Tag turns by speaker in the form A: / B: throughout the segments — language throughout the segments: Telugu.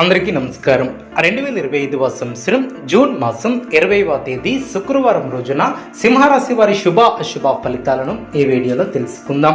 A: అందరికీ నమస్కారం. రెండు వేల ఇరవై ఐదవ సంవత్సరం జూన్ మాసం ఇరవైవ తేదీ శుక్రవారం రోజున సింహరాశి వారి శుభ అశుభ ఫలితాలను ఈ వీడియోలో తెలుసుకుందాం.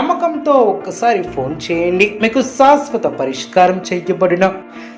A: నమ్మకంతో ఒక్కసారి ఫోన్ చేయండి. మీకు శాశ్వత పరిష్కారం చేయబడిన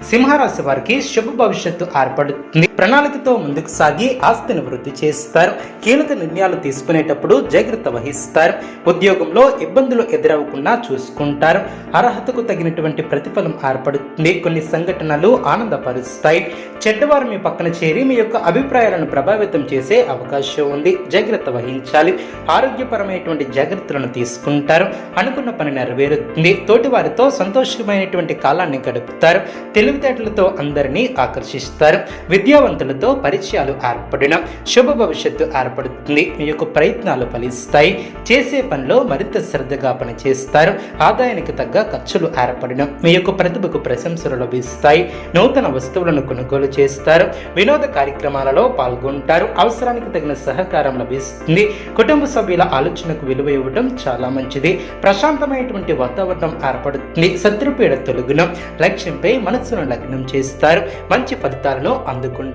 A: సింహరాశి వారికి శుభ భవిష్యత్తు ఏర్పడుతుంది. ప్రణాళికతో ముందుకు సాగి ఆస్తిని వృద్ధి చేస్తారు. కీలక నిర్ణయాలు తీసుకునేటప్పుడు జాగ్రత్త వహిస్తారు. ఉద్యోగంలో ఇబ్బందులు ఎదురవ్వకుండా చూసుకుంటారు. అర్హతకు తగినటువంటి ప్రతిఫలం ఏర్పడుతుంది. కొన్ని సంఘటనలు ఆనందపరుస్తాయి. చెడ్డవారు మీ పక్కన చేరి మీ యొక్క అభిప్రాయాలను ప్రభావితం చేసే అవకాశం ఉంది. జాగ్రత్త వహించాలి. ఆరోగ్యపరమైనటువంటి జాగ్రత్తలను తీసుకుంటారు. అనుకున్న పని నెరవేరుతుంది. తోటి వారితో సంతోషమైనటువంటి కాలాన్ని గడుపుతారు. తెలివితేటలతో అందరినీ ఆకర్షిస్తారు. విద్యావంతులతో పరిచయాలు ఏర్పడిన శుభ భవిష్యత్తు ఏర్పడుతుంది. మీ యొక్క ప్రయత్నాలు ఫలిస్తాయి. చేసే పనిలో మరింత శ్రద్ధగా పనిచేస్తారు. ఆదాయానికి తగ్గ ఖర్చులు ఏర్పడిన మీ యొక్క ప్రతిభకు ప్రశంసలు లభిస్తాయి. నూతన వస్తువులను కొనుగోలు చేస్తారు. వినోద కార్యక్రమాలలో పాల్గొంటారు. అవసరానికి తగిన సహకారం లభిస్తుంది. కుటుంబ సభ్యుల ఆలోచనకు విలువ ఇవ్వడం చాలా మంచిది. ప్రశాంతమైనటువంటి వాతావరణం ఏర్పడుతుంది. శత్రుపీడ తొలగున లక్ష్యంపై మనస్సును లగ్నం చేస్తారు. మంచి ఫలితాలను అందుకుంటారు.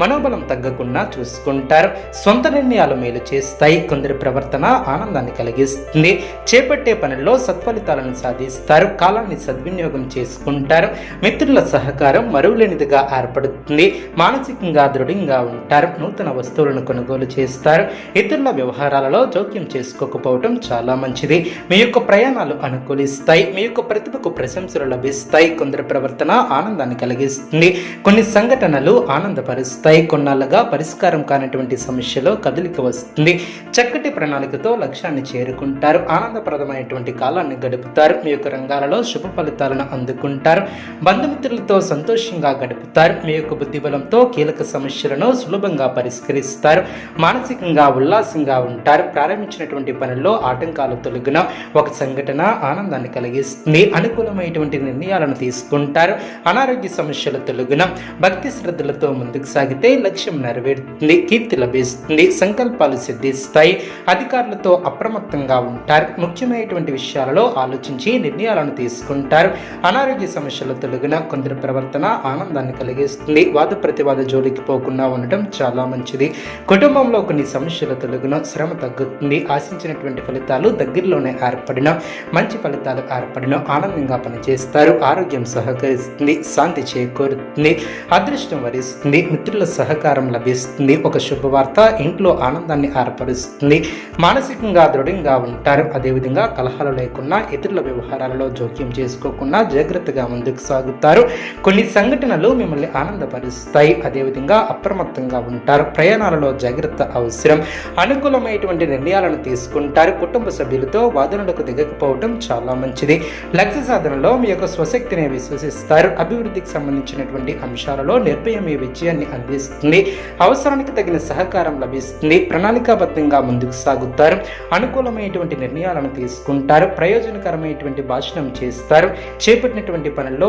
A: మనోబలం తగ్గకుండా చూసుకుంటారు సొంత నిర్ణయాలు మేలు చేస్తాయి కొందరి ప్రవర్తన ఆనందాన్ని కలిగిస్తుంది చేపట్టే పనుల్లో సత్ఫలితాలను సాధిస్తారు కాలాన్ని సద్వినియోగం చేసుకుంటారు మిత్రుల సహకారం మరువులేనిదిగా ఏర్పడుతుంది మానసికంగా దృఢంగా ఉంటారు నూతన వస్తువులను కొనుగోలు చేస్తారు ఇతరుల వ్యవహారాలలో జోక్యం చేసుకోకపోవటం చాలా మంచిది మీ యొక్క ప్రయాణాలు అనుకూలిస్తాయి మీ యొక్క ప్రతిభకు ప్రశంసలు లభిస్తాయి కొందరి ప్రవర్తన ఆనందాన్ని కలిగిస్తుంది కొన్ని సంఘటనలు ఆనందపరుస్తాయి కొన్నాళ్ళుగా పరిష్కారం కానటువంటి సమస్యలో కదలిక వస్తుంది. చక్కటి ప్రణాళికతో లక్ష్యాన్ని చేరుకుంటారు. ఆనందప్రదమైనటువంటి కాలాన్ని గడుపుతారు. మీ యొక్క రంగాలలో శుభ ఫలితాలను అందుకుంటారు. బంధుమిత్రులతో సంతోషంగా గడుపుతారు. మీ యొక్క బుద్ధిబలంతో కీలక సమస్యలను సులభంగా పరిష్కరిస్తారు. మానసికంగా ఉల్లాసంగా ఉంటారు. ప్రారంభించినటువంటి పనుల్లో ఆటంకాలు తొలగిన ఒక సంఘటన ఆనందాన్ని కలిగిస్తుంది. అనుకూలమైనటువంటి నిర్ణయాలను తీసుకుంటారు. అనారోగ్య సమస్యలు తొలగిన భక్తి శ్రద్ధలతో ముందుకు సాగితే లక్ష్యం నెరవేరుతుంది కీర్తి లభిస్తుంది సంకల్పాలు సిద్ధిస్తాయి అధికారులతో అప్రమత్తంగా ఉంటారు. ముఖ్యమైనటువంటి విషయాలలో ఆలోచించి నిర్ణయాలను తీసుకుంటారు. అనారోగ్య సమస్యలు తొలగిన కొందరి ప్రవర్తన ఆనందాన్ని కలిగిస్తుంది. వాద ప్రతివాద జోలికి పోకుండా ఉండటం చాలా మంచిది. కుటుంబంలో కొన్ని సమస్యలు తొలగిన శ్రమ తగ్గుతుంది. ఆశించినటువంటి ఫలితాలు దగ్గరలోనే ఏర్పడిన మంచి ఫలితాలు ఏర్పడిన ఆనందంగా పనిచేస్తారు. ఆరోగ్యం సహకరిస్తుంది శాంతి చేకూరుతుంది అదృష్టం వరిస్తుంది. మిత్రుల సహకారం లభిస్తుంది ఒక శుభవార్త ఇంట్లో ఆనందాన్ని ఏర్పరుస్తుంది మానసికంగా దృఢంగా ఉంటారు. అదేవిధంగా కలహాలు లేకుండా ఇతరుల వ్యవహారాలలో జోక్యం చేసుకోకుండా జాగ్రత్తగా ముందుకు సాగుతారు. కొన్ని సంఘటనలు మిమ్మల్ని ఆనందపరుస్తాయి అదేవిధంగా అప్రమత్తంగా ఉంటారు. ప్రయాణాలలో జాగ్రత్త అవసరం. అనుకూలమైనటువంటి నిర్ణయాలను తీసుకుంటారు. కుటుంబ సభ్యులతో వాదనలకు దిగకపోవడం చాలా మంచిది. లక్ష్య సాధనలో మీ యొక్క స్వశక్తిని విశ్వసిస్తారు. అభివృద్ధికి సంబంధించినటువంటి అంశాలలో నిర్భయం మీ విజయాన్ని అందిస్తుంది అవసరానికి తగిన సహకారం లభిస్తుంది ప్రణాళికాబద్ధంగా ముందుకు సాగుతారు అనుకూలమైనటువంటి నిర్ణయాలను తీసుకుంటారు ప్రయోజనకరమైనటువంటి భాషణం చేస్తారు చేపట్టినటువంటి పనుల్లో